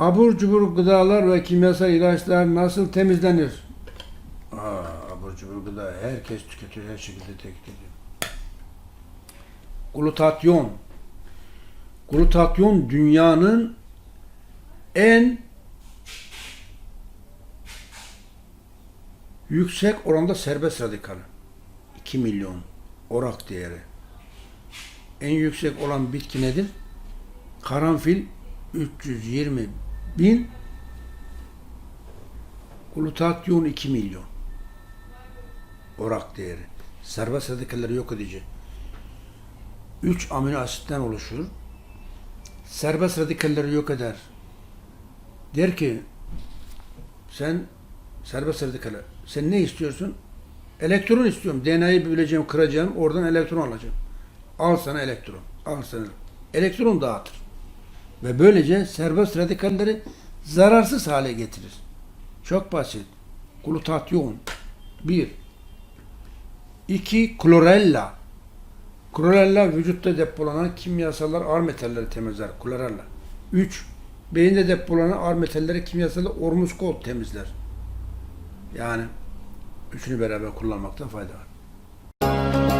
Abur cubur gıdalar ve kimyasal ilaçlar nasıl temizlenir? Aa, abur cubur gıda herkes tüketiyor, her şekilde tüketiyor. Glutatyon. Glutatyon dünyanın en yüksek oranda serbest radikal. 2 milyon orak değeri. En yüksek olan bitki nedir? Karanfil 320 bin glutatyon 2 milyon orak değeri. Serbest radikalleri yok edici. 3 amino asitten oluşur. Serbest radikalleri yok eder. Der ki sen serbest radikal sen ne istiyorsun? Elektron istiyorum. DNA'yı böleceğim, kıracağım. Oradan elektron alacağım. Al sana elektron. Al sana. Elektron dağıtır. Ve böylece serbest radikalleri zararsız hale getirir. Çok basit. Glutatyon. Bir. İki. Klorella. Klorella vücutta depolanan kimyasallar ağır metalleri temizler. Klorella. Üç. Beyinde depolanan ağır metalleri kimyasallar ormuskol temizler. Yani üçünü beraber kullanmakta fayda var.